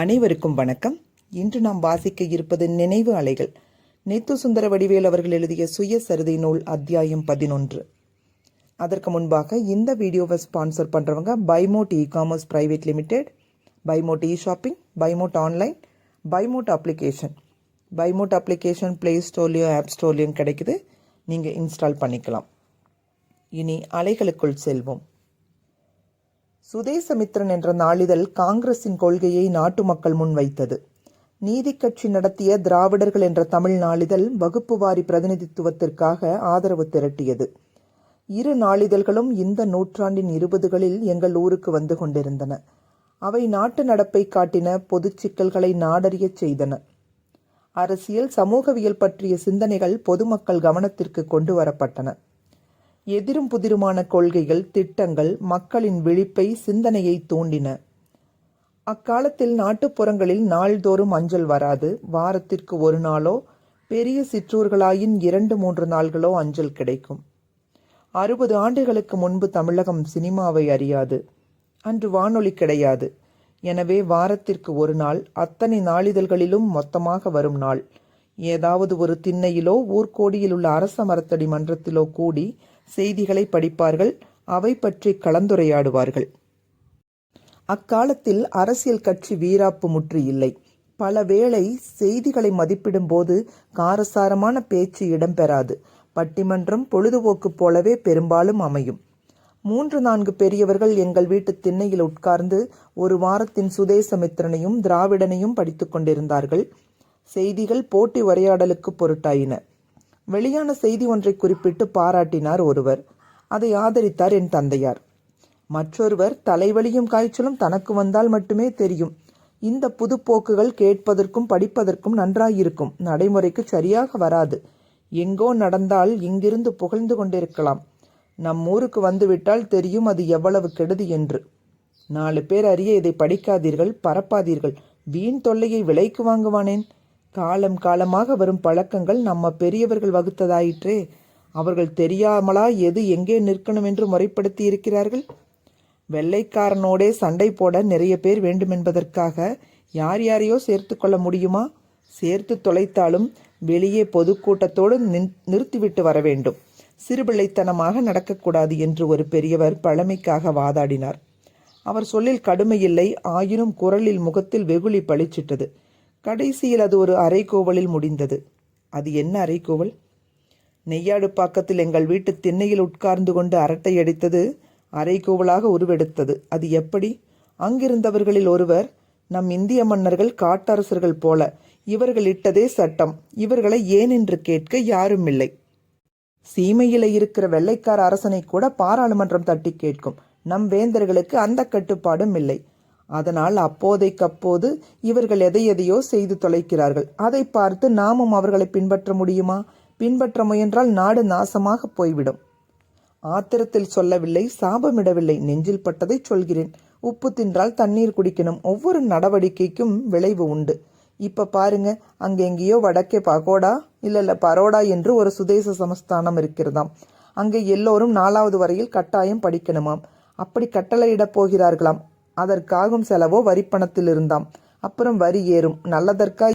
அனைவருக்கும் வணக்கம். இன்று நாம் வாசிக்க இருப்பது நினைவு அலைகள். நேத்து சுந்தர வடிவேல் அவர்கள் எழுதிய சுயசரிதை நூல் அத்தியாயம் பதினொன்று. அதற்கு முன்பாக இந்த வீடியோவை ஸ்பான்சர் பண்ணுறவங்க பைமோட் இ காமர்ஸ் பிரைவேட் லிமிடெட் பைமோட் இ ஷாப்பிங் பைமோட் ஆன்லைன் பைமோட் அப்ளிகேஷன். பைமோட் அப்ளிகேஷன் ப்ளே ஸ்டோர்லேயும் ஆப் ஸ்டோர்லேயும் கிடைக்குது. நீங்கள் இன்ஸ்டால் பண்ணிக்கலாம். இனி அலைகளுக்குள் செல்வோம். சுதேசமித்ரன் என்ற நாளிதழ் காங்கிரசின் கொள்கையை நாட்டு மக்கள் முன்வைத்தது. நீதி கட்சி நடத்திய திராவிடர்கள் என்ற தமிழ் நாளிதழ் வகுப்புவாரி பிரதிநிதித்துவத்திற்காக ஆதரவு திரட்டியது. இரு நாளிதழ்களும் இந்த நூற்றாண்டின் இருபதுகளில் எங்கள் ஊருக்கு வந்து கொண்டிருந்தன. அவை நாட்டு நடப்பை காட்டின பொது சிக்கல்களை நாடறியச் செய்தன. அரசியல் சமூகவியல் பற்றிய சிந்தனைகள் பொதுமக்கள் கவனத்திற்கு கொண்டு வரப்பட்டன. எதிரும் புதிருமான கொள்கைகள் திட்டங்கள் மக்களின் விழிப்பை சிந்தனையை தூண்டின. அக்காலத்தில் நாட்டுப்புறங்களில் நாள்தோறும் அஞ்சல் வராது. வாரத்திற்கு ஒரு நாளோ பெரிய சிற்றூர்களாயின் இரண்டு மூன்று நாள்களோ அஞ்சல் கிடைக்கும். அறுபது ஆண்டுகளுக்கு முன்பு தமிழகம் சினிமாவை அறியாது. அன்று வானொலி கிடையாது. எனவே வாரத்திற்கு ஒரு நாள் அத்தனை நாளிதழ்களிலும் மொத்தமாக வரும் நாள். ஏதாவது ஒரு திண்ணையிலோ ஊர்கோடியில் உள்ள அரச மரத்தடி மன்றத்திலோ கூடி செய்திகளை படிப்பார்கள் அவை பற்றி கலந்துரையாடுவார்கள். அக்காலத்தில் அரசியல் கட்சி வீராப்பு முற்று இல்லை. பல வேளை செய்திகளை மதிப்பிடும் போது காரசாரமான பேச்சு இடம்பெறாது. பட்டிமன்றம் பொழுதுபோக்கு போலவே பெரும்பாலும் அமையும். மூன்று நான்கு பெரியவர்கள் எங்கள் வீட்டு திண்ணையில் உட்கார்ந்து ஒரு வாரத்தின் சுதேசமித்திரனையும் திராவிடனையும் படித்துக் கொண்டிருந்தார்கள். செய்திகள் போட்டி உரையாடலுக்கு பொருட்டாயின. வெளியான செய்தி ஒன்றை குறிப்பிட்டு பாராட்டினார் ஒருவர். அதை ஆதரித்தார் என் தந்தையார். மற்றொருவர் தலைவலியும் காய்ச்சலும் தனக்கு வந்தால் மட்டுமே தெரியும். இந்த புதுப்போக்குகள் கேட்பதற்கும் படிப்பதற்கும் நன்றாயிருக்கும். நடைமுறைக்கு சரியாக வராது. எங்கோ நடந்தால் இங்கிருந்து புகழ்ந்து கொண்டிருக்கலாம். நம் ஊருக்கு வந்துவிட்டால் தெரியும் அது எவ்வளவு கெடுதி என்று. நாலு பேர் அறிய இதை படிக்காதீர்கள் பரப்பாதீர்கள். வீண் தொல்லையை விலைக்கு வாங்குவானேன்? காலம் காலமாக வரும் பழக்கங்கள் நம்ம பெரியவர்கள் வகுத்ததாயிற்றே. அவர்கள் தெரியாமலா எது எங்கே நிற்கணும் என்று முறைப்படுத்தி இருக்கிறார்கள் வெள்ளைக்காரனோடே சண்டை போட நிறைய பேர் வேண்டுமென்பதற்காக யார் யாரையோ சேர்த்து கொள்ள முடியுமா? சேர்த்து தொலைத்தாலும் வெளியே பொதுக்கூட்டத்தோடு நிறுத்திவிட்டு வர வேண்டும். சிறுபிள்ளைத்தனமாக நடக்கக்கூடாது என்று ஒரு பெரியவர் பழமைக்காக வாதாடினார். அவர் சொல்லில் கடுமையில்லை ஆயினும் குரலில் முகத்தில் வெகுளி பளிச்சிட்டது. கடைசியில் அது ஒரு அரைக்கோவலில் முடிந்தது. அது என்ன அரைக்கோவல்? நெய்யாடு பாக்கத்தில் எங்கள் வீட்டு திண்ணையில் உட்கார்ந்து கொண்டு அரட்டை அடித்தது அரைக்கோவலாக உருவெடுத்தது. அது எப்படி? அங்கிருந்தவர்களில் ஒருவர் நம் இந்திய மன்னர்கள் காட்டரசர்கள் போல இவர்கள் இட்டதே சட்டம். இவர்களை ஏன் என்று கேட்க யாரும் இல்லை சீமையில இருக்கிற வெள்ளைக்கார அரசனை கூட பாராளுமன்றம் தட்டி கேட்கும். நம் வேந்தர்களுக்கு அந்த கட்டுப்பாடும் இல்லை. அதனால் அப்போதைக்கப்போது இவர்கள் எதை எதையோ செய்து தொலைக்கிறார்கள். அதை பார்த்து நாமும் அவர்களை பின்பற்ற முடியுமா? பின்பற்ற முயன்றால் நாடு நாசமாக போய்விடும். ஆத்திரத்தில் சொல்லவில்லை சாபமிடவில்லை நெஞ்சில் பட்டதை சொல்கிறேன். உப்பு தின்றால் தண்ணீர் குடிக்கணும். ஒவ்வொரு நடவடிக்கைக்கும் விளைவு உண்டு. இப்ப பாருங்க அங்க எங்கேயோ வடக்கே பகோடா இல்ல இல்ல பரோடா என்று ஒரு சுதேச சமஸ்தானம் இருக்கிறதாம். அங்கே எல்லோரும் நாலாவது வரையில் கட்டாயம் படிக்கணுமாம். அப்படி கட்டளையிடப் போகிறார்களாம். அதற்காகும் செலவோ வரிப்பணத்தில் இருந்தாம் அப்புறம் வரி ஏறும். நல்லதற்காய்